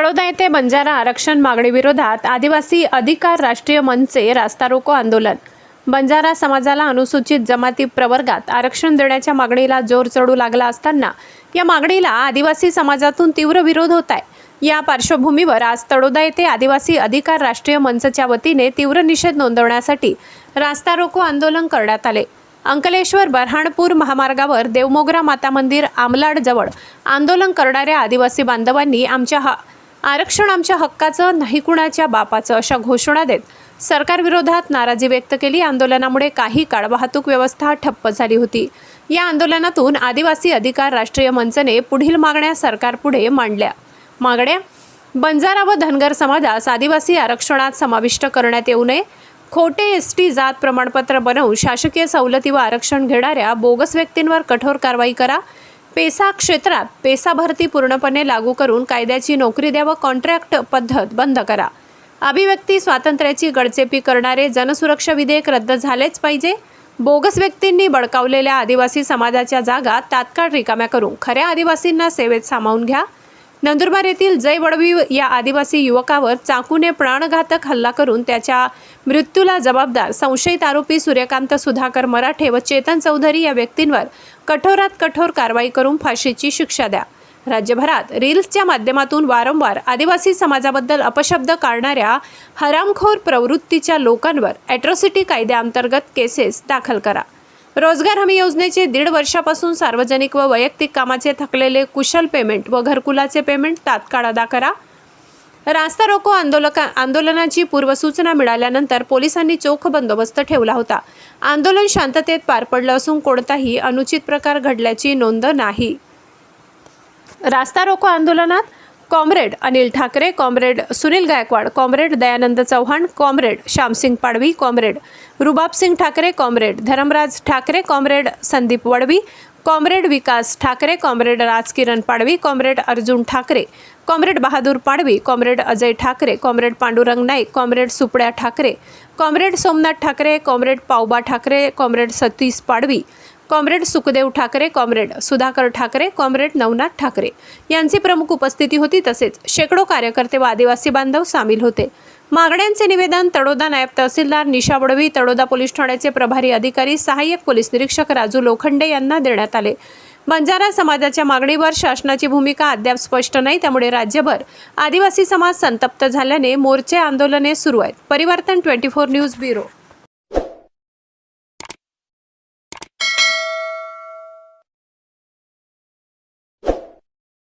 तळोदा येथे बंजारा आरक्षण मागणीविरोधात आदिवासी अधिकार राष्ट्रीय मंचचे रास्ता रोको आंदोलन. बंजारा समाजाला अनुसूचित जमाती प्रवर्गात आरक्षण देण्याच्या मागणीला जोर चढू लागला असताना या मागणीला आदिवासी समाजातून तीव्र विरोध होत आहे. या पार्श्वभूमीवर आज तळोदा येथे आदिवासी अधिकार राष्ट्रीय मंचच्या वतीने तीव्र निषेध नोंदवण्यासाठी रास्ता रोको आंदोलन करण्यात आले. अंकलेश्वर बऱ्हाणपूर महामार्गावर देवमोगरा माता मंदिर आमलाडजवळ आंदोलन करणाऱ्या आदिवासी बांधवांनी आमच्या हा आरक्षण आमच्या हक्काचं नाही कुणाच्या बापाचं अशा घोषणा देत सरकारविरोधात नाराजी व्यक्त केली. आंदोलनामुळे काही काळ वाहतूक व्यवस्था ठप्प झाली होती. या आंदोलनातून आदिवासी अधिकार राष्ट्रीय मंचने पुढील मागण्या सरकारपुढे मांडल्या. मागण्या? बंजारा व धनगर समाजास आदिवासी आरक्षणात समाविष्ट करण्यात येऊ नये. खोटे एस टी जात प्रमाणपत्र बनवून शासकीय सवलती व आरक्षण घेणाऱ्या बोगस व्यक्तींवर कठोर कारवाई करा. पेसा क्षेत्रात पेसा भरती पूर्णपणे लागू करून कायद्याची नोकरी द्या व कॉन्ट्रॅक्ट पद्धत बंद करा. अभिव्यक्ती स्वातंत्र्याची गडचेपी करणारे जनसुरक्षा विधेयक रद्द झालेच पाहिजे. बोगस व्यक्तींनी बडकावलेल्या आदिवासी समाजाच्या जागा तात्काळ रिकाम्या करून खऱ्या आदिवासींना सेवेत सामावून घ्या. नंदुरबार येथील जय वडवी या आदिवासी युवकावर चाकूने प्राणघातक हल्ला करून त्याच्या मृत्यूला जबाबदार संशयित आरोपी सूर्यकांत सुधाकर मराठे व चेतन चौधरी या व्यक्तींवर कठोरात कठोर कारवाई करून फाशीची शिक्षा द्या. राज्यभरात रील्सच्या माध्यमातून वारंवार आदिवासी समाजाबद्दल अपशब्द काढणाऱ्या हरामखोर प्रवृत्तीच्या लोकांवर ॲट्रॉसिटी कायद्याअंतर्गत केसेस दाखल करा. रोजगार हमी योजनेचे दीड वर्षापासून सार्वजनिक व वैयक्तिक कामाचे थकलेले कुशल पेमेंट व घरकुलाचे पेमेंट तात्काळ अदा करा. रास्ता रोको आंदोलका आंदोलनाची पूर्वसूचना मिळाल्यानंतर पोलिसांनी चोख बंदोबस्त ठेवला होता. आंदोलन शांततेत पार पडलं असून कोणताही अनुचित प्रकार घडल्याची नोंद नाही. रास्ता रोको आंदोलनात comrade Anil Thakare comrade Sunil Gaikwad comrade Dayanand Chavan comrade Shyamsing Padvi comrade Rubabsing Thakare comrade Dharamraj Thakare comrade Sandeep Vadvi comrade Vikas Thakare comrade Rajkiran Padvi comrade Arjun Thakare comrade Bahadur Padvi comrade Ajay Thakare comrade Pandurang Naik comrade Supadya Thakare comrade Somnath Thakare comrade Pavba Thakare comrade Satish Padvi comrade Sukhdev Thakare comrade Sudhakar Thakare comrade Navnath Thakare यांची प्रमुख उपस्थिती होती. तसेच शेकडो कार्यकर्ते व आदिवासी बांधव सामील होते. मागण्यांचे निवेदन तडोदा नायब तहसीलदार निशा बडवी तडोदा पोलीस ठाण्याचे प्रभारी अधिकारी सहाय्यक पोलीस निरीक्षक राजू लोखंडे यांना देण्यात आले. बंजारा समाजाच्या मागणीवर शासनाची भूमिका अद्याप स्पष्ट नाही. त्यामुळे राज्यभर आदिवासी समाज संतप्त झाल्याने मोर्चे आंदोलने सुरू आहेत. परिवर्तन ट्वेंटी फोर न्यूज ब्युरो.